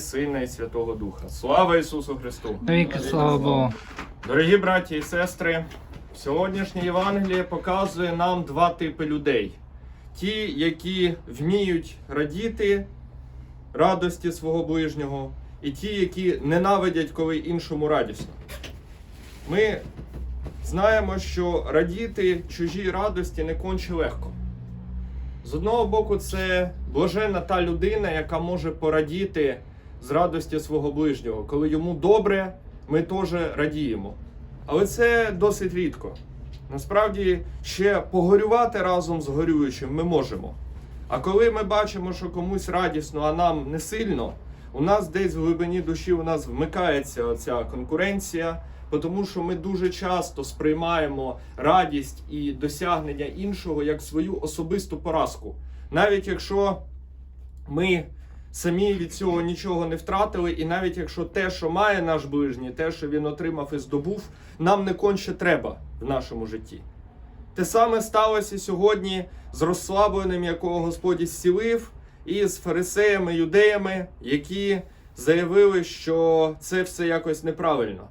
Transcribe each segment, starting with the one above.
Сина і Святого Духа. Слава Ісусу Христу! Навіки слава Богу. Дорогі браті і сестри, сьогоднішнє Євангеліє показує нам два типи людей: ті, які вміють радіти радості свого ближнього, і ті, які ненавидять, коли іншому радісно. Ми знаємо, що радіти чужій радості не конче легко. З одного боку, це блаженна та людина, яка може порадіти з радості свого ближнього. Коли йому добре, ми теж радіємо. Але це досить рідко. Насправді, ще погорювати разом з горюючим ми можемо. А коли ми бачимо, що комусь радісно, а нам не сильно, у нас десь в глибині душі у нас вмикається оця конкуренція, тому що ми дуже часто сприймаємо радість і досягнення іншого як свою особисту поразку. Навіть якщо ми самі від цього нічого не втратили, і навіть якщо те, що має наш ближній, те, що він отримав і здобув, нам не конче треба в нашому житті. Те саме сталося сьогодні з розслабленим, якого Господь зцілив, і з фарисеями, юдеями, які заявили, що це все якось неправильно.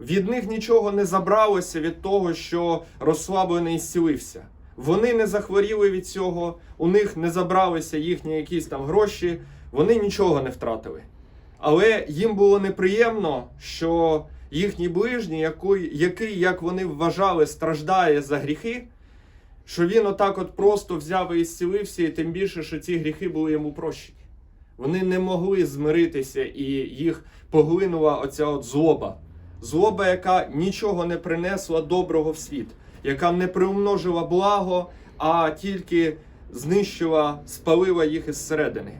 Від них нічого не забралося від того, що розслаблений зцілився. Вони не захворіли від цього, у них не забралися їхні якісь там гроші, вони нічого не втратили. Але їм було неприємно, що їхній ближній, який, як вони вважали, страждає за гріхи, що він отак от просто взяв і зцілився, і тим більше, що ці гріхи були йому прощені. Вони не могли змиритися, і їх поглинула оця от злоба. Злоба, яка нічого не принесла доброго в світ, яка не приумножила благо, а тільки знищила, спалила їх із середини.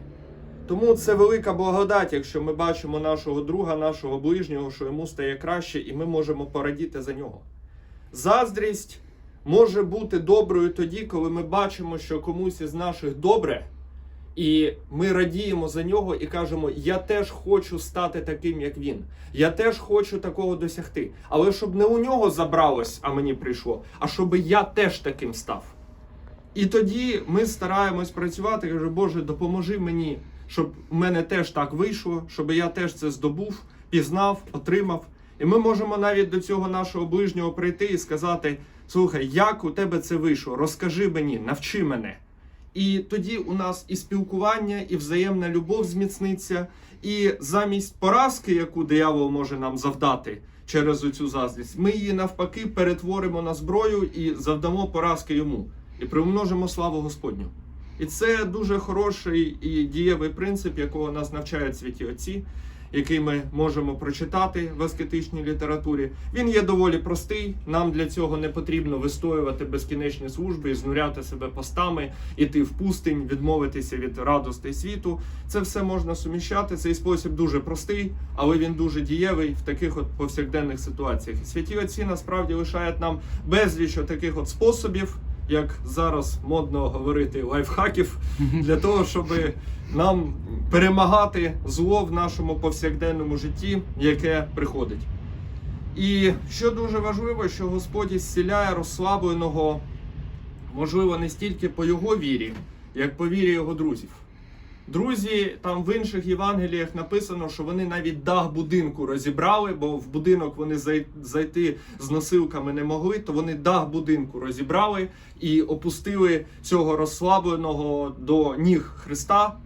Тому це велика благодать, якщо ми бачимо нашого друга, нашого ближнього, що йому стає краще, і ми можемо порадіти за нього. Заздрість може бути доброю тоді, коли ми бачимо, що комусь із наших добре, і ми радіємо за нього і кажемо: Я теж хочу стати таким, як він. Я теж хочу такого досягти. Але щоб не у нього забралось, а мені прийшло, а щоб я теж таким став. І тоді ми стараємось працювати. Кажу, Боже, допоможи мені, щоб в мене теж так вийшло, щоб я теж це здобув, пізнав, отримав. І ми можемо навіть до цього нашого ближнього прийти і сказати: слухай, як у тебе це вийшло? Розкажи мені, навчи мене. І тоді у нас і спілкування, і взаємна любов зміцниться, і замість поразки, яку диявол може нам завдати через цю заздрість, ми її навпаки перетворимо на зброю і завдамо поразки йому, і примножимо славу Господню. І це дуже хороший і дієвий принцип, якого нас навчають святі отці, який ми можемо прочитати в аскетичній літературі. Він є доволі простий. Нам для цього не потрібно вистоювати безкінечні служби, і знуряти себе постами, іти в пустинь, відмовитися від радостей світу. Це все можна суміщати. Цей спосіб дуже простий, але він дуже дієвий в таких от повсякденних ситуаціях. І святі отці насправді лишають нам безліч таких от способів як зараз модно говорити, лайфхаків для того, щоб нам перемагати зло в нашому повсякденному житті, яке приходить. І що дуже важливо, що Господь зціляє розслабленого, можливо, не стільки по його вірі, як по вірі його друзів. Друзі, там в інших Євангеліях написано, що вони навіть дах будинку розібрали, бо в будинок вони зайти з носилками не могли, то вони дах будинку розібрали і опустили цього розслабленого до ніг Христа.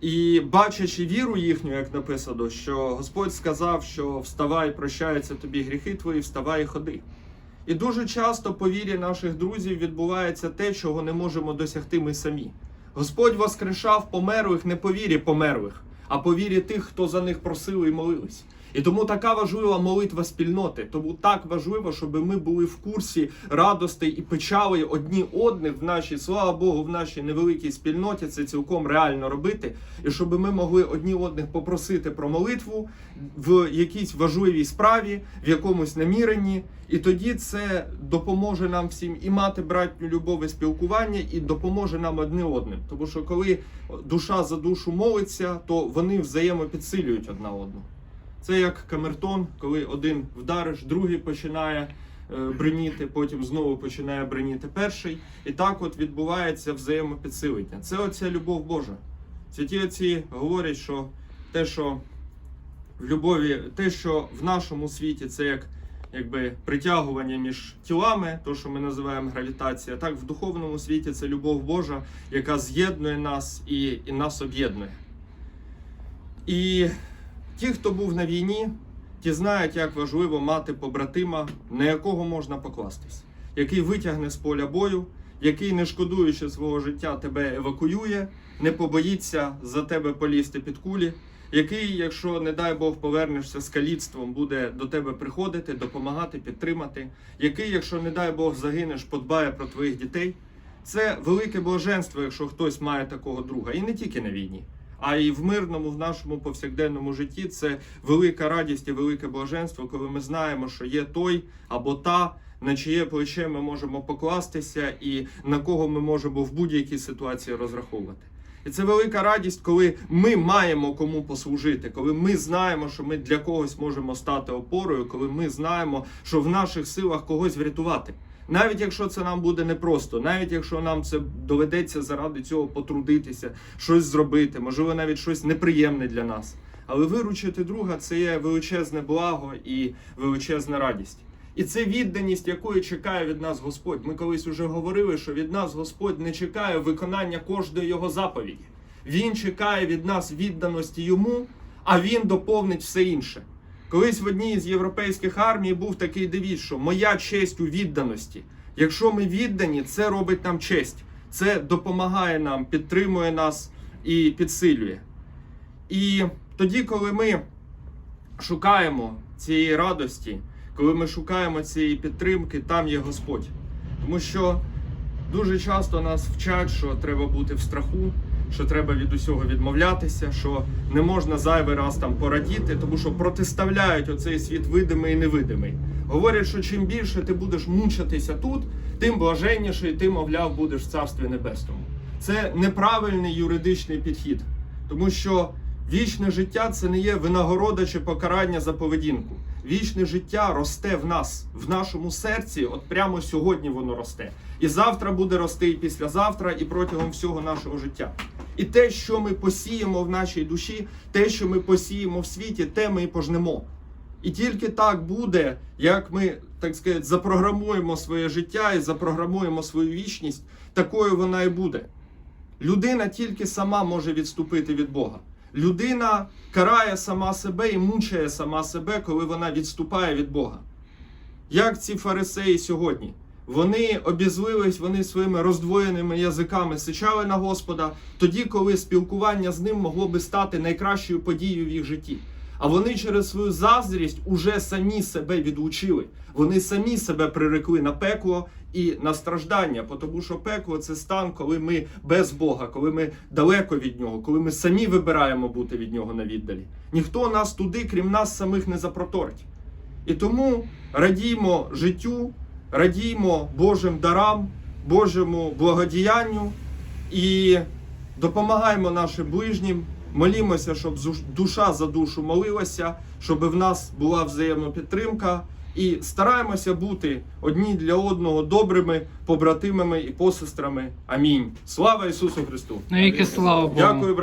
І бачачи віру їхню, як написано, що Господь сказав, що вставай, прощаються тобі гріхи твої, вставай і ходи. І дуже часто по вірі наших друзів відбувається те, чого не можемо досягти ми самі. Господь воскрешав померлих не по вірі померлих, а по вірі тих, хто за них просили і молились. І тому така важлива молитва спільноти. Тому так важливо, щоб ми були в курсі радостей і печали одні одних в нашій, слава Богу, в нашій невеликій спільноті. Це цілком реально робити. І щоб ми могли одні одних попросити про молитву в якійсь важливій справі, в якомусь наміренні. І тоді це допоможе нам всім і мати братню любов і спілкування, і допоможе нам одне одним. Тому що коли душа за душу молиться, то вони взаємопідсилюють одна одну. Це як камертон, коли один вдариш, другий починає е, бреніти, потім знову починає бреніти перший. І так от відбувається взаємопідсилення. Це оця любов Божа. Святі отці говорять, що те, що в любові, те, що в нашому світі це як якби притягування між тілами, то що ми називаємо гравітація, так в духовному світі це любов Божа, яка з'єднує нас і, і нас об'єднує. І ті, хто був на війні, ті знають, як важливо мати побратима, на якого можна покластись, який витягне з поля бою, який, не шкодуючи свого життя, тебе евакуює, не побоїться за тебе полізти під кулі, який, якщо, не дай Бог, повернешся з каліцтвом, буде до тебе приходити, допомагати, підтримати, який, якщо, не дай Бог, загинеш, подбає про твоїх дітей. Це велике блаженство, якщо хтось має такого друга, і не тільки на війні. А і в мирному, в нашому повсякденному житті це велика радість і велике блаженство, коли ми знаємо, що є той або та, на чиє плече ми можемо покластися, і на кого ми можемо в будь-якій ситуації розраховувати. І це велика радість, коли ми маємо кому послужити, коли ми знаємо, що ми для когось можемо стати опорою, коли ми знаємо, що в наших силах когось врятувати. Навіть якщо це нам буде непросто, навіть якщо нам це доведеться заради цього потрудитися, щось зробити, можливо, навіть щось неприємне для нас. Але виручити друга це є величезне благо і величезна радість. І це відданість, якої чекає від нас Господь. Ми колись уже говорили, що від нас Господь не чекає виконання кожної його заповіді. Він чекає від нас відданості йому, а він доповнить все інше. Колись в одній з європейських армій був такий девіз, що моя честь у відданості. Якщо ми віддані, це робить нам честь, це допомагає нам, підтримує нас і підсилює. І тоді, коли ми шукаємо цієї радості, коли ми шукаємо цієї підтримки, там є Господь. Тому що дуже часто нас вчать, що треба бути в страху, що треба від усього відмовлятися, що не можна зайвий раз там порадіти, тому що протиставляють оцей світ видимий і невидимий. Говорять, що чим більше ти будеш мучитися тут, тим блаженніший ти, мовляв, будеш в царстві небесному. Це неправильний юридичний підхід, тому що вічне життя це не є винагорода чи покарання за поведінку. Вічне життя росте в нас, в нашому серці. От прямо сьогодні воно росте. І завтра буде рости, і післязавтра, і протягом всього нашого життя. І те, що ми посіємо в нашій душі, те, що ми посіємо в світі, те ми і пожнемо. І тільки так буде, як ми, так сказати, запрограмуємо своє життя і запрограмуємо свою вічність, такою вона і буде. Людина тільки сама може відступити від Бога. Людина карає сама себе і мучає сама себе, коли вона відступає від Бога. Як ці фарисеї сьогодні? Вони обізлились, вони своїми роздвоєними язиками сичали на Господа, тоді, коли спілкування з ним могло би стати найкращою подією в їх житті. А вони через свою заздрість уже самі себе відлучили. Вони самі себе прирекли на пекло і на страждання, тому що пекло це стан, коли ми без Бога, коли ми далеко від нього, коли ми самі вибираємо бути від нього на віддалі. Ніхто нас туди, крім нас самих, не запроторить. І тому радіймо життю, радіймо Божим дарам, Божому благодіянню і допомагаємо нашим ближнім. Молімося, щоб душа за душу молилася, щоб в нас була взаємна підтримка. І стараємося бути одні для одного добрими побратимами і посестрами. Амінь. Слава Ісусу Христу! Навіки слава Богу. Дякую, брат.